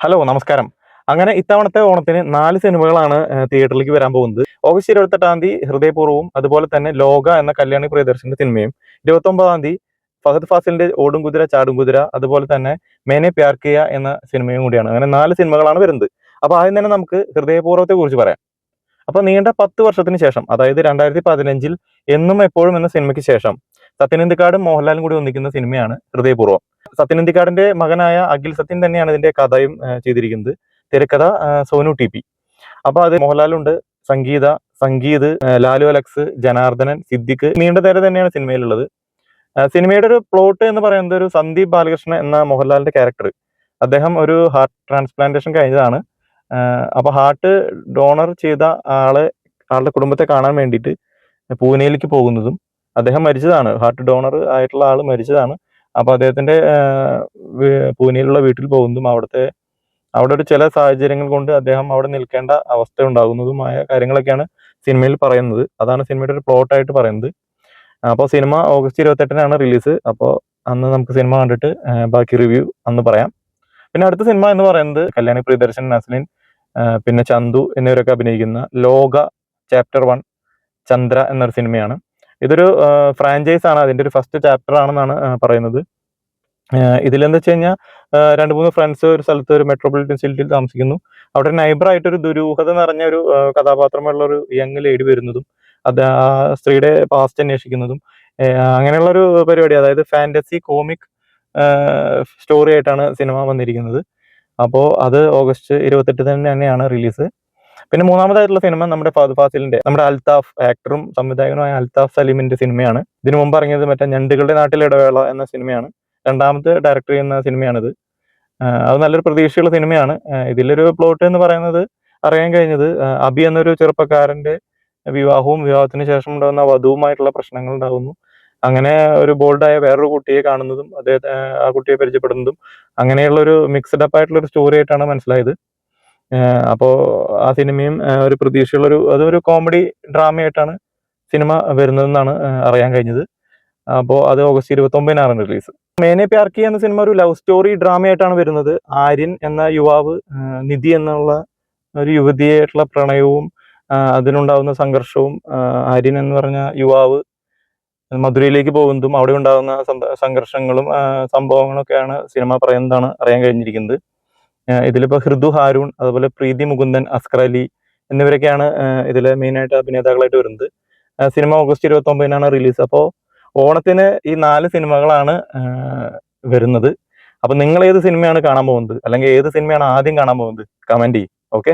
Hello നമസ്കാരം. അങ്ങനെ ഇത്തവണത്തെ ഓണത്തിന് നാല് സിനിമകളാണ് തിയേറ്ററിലേക്ക് വരാൻ പോകുന്നത്. ഓഗസ്റ്റ് ഇരുപത്തെട്ടാം തീയതി ഹൃദയപൂർവവും അതുപോലെ തന്നെ ലോക എന്ന കല്യാണി പ്രിയദർശന്റെ സിനിമയും. ഇരുപത്തി ഒമ്പതാം തീയതി ഫഹദ് ഫാസിലിന്റെ ഓടും കുതിര ചാടും കുതിര അതുപോലെ തന്നെ മേനെ പ്യാർ കിയ എന്ന സിനിമയും കൂടിയാണ്. അങ്ങനെ നാല് സിനിമകളാണ് വരുന്നത്. അപ്പൊ ആദ്യം തന്നെ നമുക്ക് ഹൃദയപൂർവത്തെ കുറിച്ച് പറയാം. അപ്പൊ നീണ്ട പത്ത് വർഷത്തിന് ശേഷം അതായത് രണ്ടായിരത്തി പതിനഞ്ചിൽ എന്നും എപ്പോഴും എന്ന സിനിമയ്ക്ക് ശേഷം സത്യനന്ദിക്കാടും മോഹൻലാലും കൂടി ഒന്നിക്കുന്ന സിനിമയാണ് ഹൃദയപൂർവം. സത്യനന്ദിക്കാടിന്റെ മകനായ അഖിൽ സത്യൻ തന്നെയാണ് ഇതിന്റെ കഥയും ചെയ്തിരിക്കുന്നത്. തിരക്കഥ സോനു ടി പി. അപ്പൊ അത് മോഹൻലാലുണ്ട് സംഗീത സംഗീത് ലാലു അലക്സ് ജനാർദ്ദനൻ സിദ്ദിഖ് നീണ്ട നേരം തന്നെയാണ് സിനിമയിലുള്ളത്. സിനിമയുടെ ഒരു പ്ലോട്ട് എന്ന് പറയുന്നത് ഒരു സന്ദീപ് ബാലകൃഷ്ണൻ എന്ന മോഹൻലാലിന്റെ ക്യാരക്ടർ. അദ്ദേഹം ഒരു ഹാർട്ട് ട്രാൻസ്പ്ലാന്റേഷൻ കഴിഞ്ഞതാണ്. അപ്പൊ ഹാർട്ട് ഡോണർ ചെയ്ത ആളെ ആളുടെ കുടുംബത്തെ കാണാൻ വേണ്ടിയിട്ട് പൂനെയിലേക്ക് പോകുന്നതും അദ്ദേഹം മരിച്ചതാണ്. ഹാർട്ട് ഡോണർ ആയിട്ടുള്ള ആൾ മരിച്ചതാണ്. അപ്പൊ അദ്ദേഹത്തിന്റെ പൂനെയിലുള്ള വീട്ടിൽ പോകുന്നതും അവിടുത്തെ അവിടെ ഒരു ചില സാഹചര്യങ്ങൾ കൊണ്ട് അദ്ദേഹം അവിടെ നിൽക്കേണ്ട അവസ്ഥ ഉണ്ടാകുന്നതുമായ കാര്യങ്ങളൊക്കെയാണ് സിനിമയിൽ പറയുന്നത്. അതാണ് സിനിമയുടെ ഒരു പ്ലോട്ട് ആയിട്ട് പറയുന്നത്. അപ്പോൾ സിനിമ ഓഗസ്റ്റ് ഇരുപത്തെട്ടിനാണ് റിലീസ് അപ്പോൾ അന്ന് നമുക്ക് സിനിമ കണ്ടിട്ട് ബാക്കി റിവ്യൂ അന്ന് പറയാം. പിന്നെ അടുത്ത സിനിമ എന്ന് പറയുന്നത് കല്യാണി പ്രിയദർശൻ നസ്ലിൻ പിന്നെ ചന്തു എന്നിവരൊക്കെ അഭിനയിക്കുന്ന ലോക ചാപ്റ്റർ വൺ ചന്ദ്ര എന്നൊരു സിനിമയാണ്. ഇതൊരു ഫ്രാഞ്ചൈസ് ആണ്. അതിന്റെ ഒരു ഫസ്റ്റ് ചാപ്റ്റർ ആണെന്നാണ് പറയുന്നത്. ഇതിലെന്താ വെച്ച് കഴിഞ്ഞാൽ രണ്ട് മൂന്ന് ഫ്രണ്ട്സ് ഒരു സ്ഥലത്ത് ഒരു മെട്രോപൊളിറ്റൻ സിറ്റിയിൽ താമസിക്കുന്നു. അവിടെ നൈബറായിട്ട് ഒരു ദുരൂഹത നിറഞ്ഞ ഒരു കഥാപാത്രമുള്ള ഒരു യങ് ലേഡി വരുന്നതും അത് ആ സ്ത്രീയുടെ പാസ്റ്റ് അന്വേഷിക്കുന്നതും അങ്ങനെയുള്ള ഒരു പരിപാടി അതായത് ഫാന്റസി കോമിക് സ്റ്റോറി ആയിട്ടാണ് സിനിമ വന്നിരിക്കുന്നത്. അപ്പോൾ അത് ഓഗസ്റ്റ് ഇരുപത്തെട്ട് തന്നെ തന്നെയാണ് റിലീസ് പിന്നെ മൂന്നാമതായിട്ടുള്ള സിനിമ നമ്മുടെ ഫഹദ് ഫാസിലിന്റെ നമ്മുടെ അൽതാഫ് ആക്ടറും സംവിധായകനുമായ അൽതാഫ് സലീമിന്റെ സിനിമയാണ്. ഇതിനു മുമ്പ് ഇറങ്ങിയത് മറ്റേ ഞണ്ടുകളുടെ നാട്ടിലെ ഇടവേള എന്ന സിനിമയാണ്. രണ്ടാമത്തെ ഡയറക്ടർ ചെയ്യുന്ന സിനിമയാണിത്. അത് നല്ലൊരു പ്രതീക്ഷയുള്ള സിനിമയാണ്. ഇതിലൊരു പ്ലോട്ട് എന്ന് പറയുന്നത് അറിയാൻ കഴിഞ്ഞത് അബി എന്നൊരു ചെറുപ്പക്കാരന്റെ വിവാഹവും വിവാഹത്തിന് ശേഷം ഉണ്ടാകുന്ന വധുവുമായിട്ടുള്ള പ്രശ്നങ്ങൾ ഉണ്ടാകുന്നു. അങ്ങനെ ഒരു ബോൾഡായ വേറൊരു കുട്ടിയെ കാണുന്നതും അദ്ദേഹത്തെ ആ കുട്ടിയെ പരിചയപ്പെടുന്നതും അങ്ങനെയുള്ള ഒരു മിക്സ്ഡ് അപ്പ് ആയിട്ടുള്ള ഒരു സ്റ്റോറി ആയിട്ടാണ് മനസ്സിലായത്. അപ്പോ ആ സിനിമയും ഒരു പ്രതീക്ഷയുള്ള ഒരു അതൊരു കോമഡി ഡ്രാമയായിട്ടാണ് സിനിമ വരുന്നതെന്നാണ് അറിയാൻ കഴിഞ്ഞത്. അപ്പോൾ അത് ഓഗസ്റ്റ് ഇരുപത്തി ഒമ്പതിനാണ് റിലീസ്. മേനെ പ്യാർക്കി എന്ന സിനിമ ഒരു ലവ് സ്റ്റോറി ഡ്രാമയായിട്ടാണ് വരുന്നത്. ആര്യൻ എന്ന യുവാവ് നിധി എന്നുള്ള ഒരു യുവതിയായിട്ടുള്ള പ്രണയവും അതിനുണ്ടാവുന്ന സംഘർഷവും ആര്യൻ എന്ന് പറഞ്ഞ യുവാവ് മധുരയിലേക്ക് പോകുന്നതും അവിടെ ഉണ്ടാകുന്ന സംഘർഷങ്ങളും സംഭവങ്ങളൊക്കെയാണ് സിനിമ പറയുന്നതാണ് അറിയാൻ കഴിഞ്ഞിരിക്കുന്നത്. ആ, ഇതിലിപ്പോ ഹൃദു ഹാരൂൺ അതുപോലെ പ്രീതി മുകുന്ദൻ അസ്കർ അലി എന്നിവരൊക്കെയാണ് ഇതിലെ മെയിനായിട്ട് അഭിനേതാക്കളായിട്ട് വരുന്നത്. സിനിമ ഓഗസ്റ്റ് ഇരുപത്തി ഒമ്പതിനാണ് റിലീസ്. അപ്പോൾ ഓണത്തിന് ഈ നാല് സിനിമകളാണ് വരുന്നത്. അപ്പൊ നിങ്ങൾ ഏത് സിനിമയാണ് കാണാൻ പോകുന്നത്? അല്ലെങ്കിൽ ഏത് സിനിമയാണ് ആദ്യം കാണാൻ പോകുന്നത്? കമന്റ് ചെയ്യും. ഓക്കെ?